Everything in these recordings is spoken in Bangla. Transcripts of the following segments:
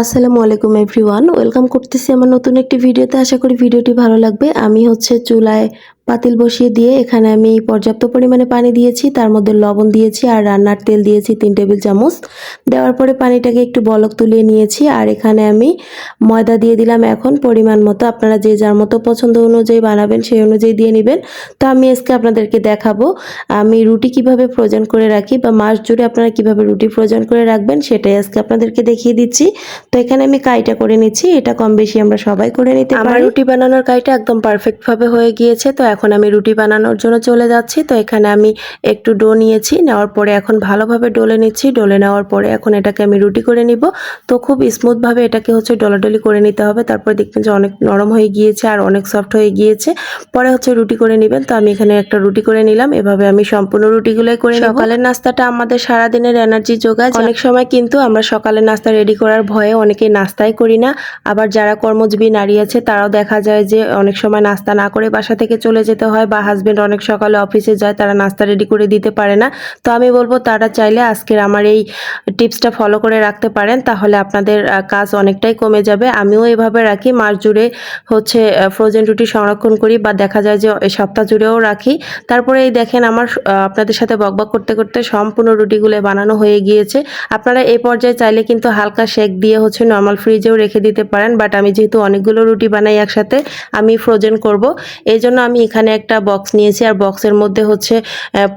আসসালামু আলাইকুম এভরিওয়ান, ওয়েলকাম করতেছি আমার নতুন একটি ভিডিওতে। আশা করি ভিডিওটি ভালো লাগবে। আমি হচ্ছে চুলায় পাতিল বসিয়ে দিয়ে এখানে আমি পর্যাপ্ত পরিমাণে পানি দিয়েছি। তার মধ্যে লবণ দিয়েছি আর রান্নার তেল দিয়েছি তিন টেবিল চামচ। দেওয়ার পরে পানিটাকে একটু বলক তুলিয়ে নিয়েছি আর এখানে আমি ময়দা দিয়ে দিলাম এখন পরিমাণ মতো। আপনারা যে যার মতো পছন্দ অনুযায়ী বানাবেন সেই অনুযায়ী দিয়ে নেবেন। তো আমি আজকে আপনাদেরকে দেখাবো আমি রুটি কীভাবে ফ্রোজেন করে রাখি বা মাস জুড়ে আপনারা কীভাবে রুটি ফ্রোজেন করে রাখবেন সেটাই আজকে আপনাদেরকে দেখিয়ে দিচ্ছি। তো এখানে আমি কাইটা করে নিচ্ছি এটা কম বেশি আমরা সবাই করে নিতে পারি। আমার রুটি বানানোর কাইটা একদম পারফেক্টভাবে হয়ে গিয়েছে তো এখন আমি রুটি বানানোর জন্য চলে যাচ্ছি। তো এখানে আমি একটু ডো নিয়েছি নেওয়ার পরে এখন ভালোভাবে ডলে নিচ্ছি। ডলে নেওয়ার পরে এখন এটাকে আমি রুটি করে নিব। তো খুব স্মুথভাবে এটাকে হচ্ছে ডলাডলি করে নিতে হবে। তারপর দেখবেন যে অনেক নরম হয়ে গিয়েছে আর অনেক সফট হয়ে গিয়েছে। পরে হচ্ছে রুটি করে নেবেন। তো আমি এখানে একটা রুটি করে নিলাম। এভাবে আমি সম্পূর্ণ রুটিগুলোই করে নেব। সকালের নাস্তাটা আমাদের সারা দিনের এনার্জি যোগায়। অনেক সময় কিন্তু আমরা সকালের নাস্তা রেডি করার ভয়ে অনেকেই নাস্তাই করি না। আবার যারা কর্মজীবী নারী আছে তারাও দেখা যায় যে অনেক সময় নাস্তা না করে বাসা থেকে চলে যেতে হয় বা হাজবেন্ড অনেক সকালে অফিসে যায়, তারা নাস্তা রেডি করে দিতে পারে না। তো আমি বলব, তারা চাইলে আজকের আমার এই টিপসটা ফলো করে রাখতে পারেন, তাহলে আপনাদের কাজ অনেকটাই কমে যাবে। আমিও এভাবে রাখি, মাস জুড়ে হচ্ছে ফ্রোজেন রুটি সংরক্ষণ করি বা দেখা যায় যে সপ্তাহ জুড়েও রাখি। তারপরে এই দেখেন আমার আপনাদের সাথে বকবক করতে করতে সম্পূর্ণ রুটিগুলো বানানো হয়ে গিয়েছে। আপনারা এই পর্যায়ে চাইলে কিন্তু হালকা শেক দিয়ে হচ্ছে নর্মাল ফ্রিজেও রেখে দিতে পারেন বাট আমি যেহেতু অনেকগুলো রুটি বানাই একসাথে, আমি ফ্রোজেন করব। এই জন্য আমি এখানে একটা বক্স নিয়েছি আর বক্সের মধ্যে হচ্ছে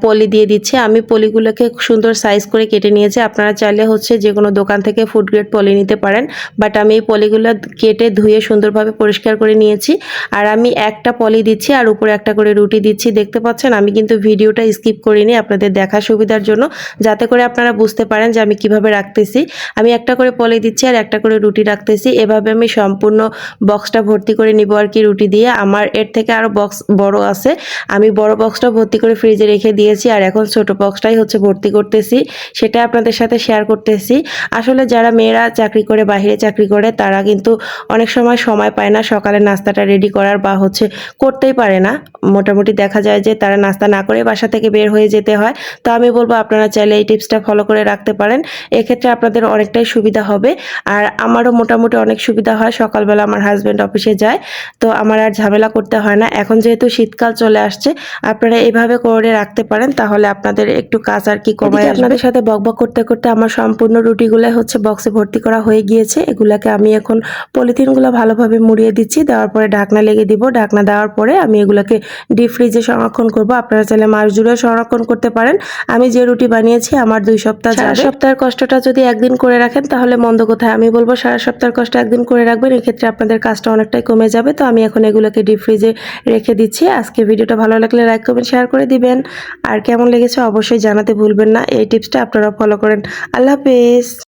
পলি দিয়ে দিচ্ছি। আমি পলিগুলোকে সুন্দর সাইজ করে কেটে নিয়েছি। আপনারা চাইলে হচ্ছে যে কোনো দোকান থেকে ফুড গ্রেড পলি নিতে পারেন। বাট আমি এই পলিগুলো কেটে ধুয়ে সুন্দরভাবে পরিষ্কার করে নিয়েছি। আর আমি একটা পলি দিচ্ছি আর উপরে একটা করে রুটি দিচ্ছি। দেখতে পাচ্ছেন? আমি কিন্তু ভিডিওটা স্কিপ করিনি আপনাদের দেখার সুবিধার জন্য। যাতে করে আপনারা বুঝতে পারেন যে আমি কীভাবে রাখতেছি। আমি একটা করে পলি দিচ্ছি আর একটা করে রুটি রাখতেছি। এভাবে আমি সম্পূর্ণ বক্সটা ভর্তি করে নিব আর কি রুটি দিয়ে। আমার এর থেকে আরও বক্স বড় আছে। আমি বড় বক্সটা ভর্তি করে ফ্রিজে রেখে দিয়েছি আর এখন ছোট বক্সটাই হচ্ছে ভর্তি করতেছি। সেটা আপনাদের সাথে শেয়ার করতেছি। আসলে যারা মেয়েরা চাকরি করে বাইরে চাকরি করে, তারা কিন্তু অনেক সময় সময় পায় না সকালে নাস্তাটা রেডি করার বা হচ্ছে করতেই পারে না। মোটামুটি দেখা যায় যে তারা নাস্তা না করে বাসা থেকে বের হয়ে যেতে হয়। তো আমি বলব আপনারা চাইলে এই টিপসটা ফলো করে রাখতে পারেন। এক্ষেত্রে আপনাদের অনেকটাই সুবিধা হবে। আর আমারও মোটামুটি অনেক সুবিধা হয়। সকালবেলা আমার হাজব্যান্ড অফিসে যায়। তো আমার আর ঝামেলা করতে হয় না। এখন যেহেতু শীতকাল চলে আসছে আপনারা এভাবে করে রাখতে পারেন তাহলে আপনাদের একটু কাজ আর কি কমে আপনাদের সাথে বকবক করতে করতে আমার সম্পূর্ণ রুটিগুলো হচ্ছে বক্সে ভর্তি করা হয়ে গিয়েছে এগুলাকে আমি এখন পলিথিনগুলো ভালোভাবে মুড়িয়ে দিচ্ছি দেওয়ার পরে ঢাকনা লেগে দিব ঢাকনা দেওয়ার পরে আমি এগুলোকে ডিপ ফ্রিজে সংরক্ষণ করব আপনারা চাইলে মাস জুড়ে সংরক্ষণ করতে পারেন। আমি যে রুটি বানিয়েছি আমার দুই সপ্তাহ সারা সপ্তাহের কষ্টটা যদি একদিন করে রাখেন তাহলে মন্দ কোথায় আমি বলব সারা সপ্তাহের কষ্ট একদিন করে রাখবেন এক্ষেত্রে আপনাদের কাজটা অনেকটাই কমে যাবে তো আমি এখন এগুলোকে ডিপ ফ্রিজে রেখে দিচ্ছি। আজকে ভিডিওটা ভালো লাগলে লাইক করবেন শেয়ার করে দিবেন। আর কেমন লেগেছে অবশ্যই জানাতে ভুলবেন না। এই টিপসটা আপনারা ফলো করেন। আল্লাহ হাফেজ।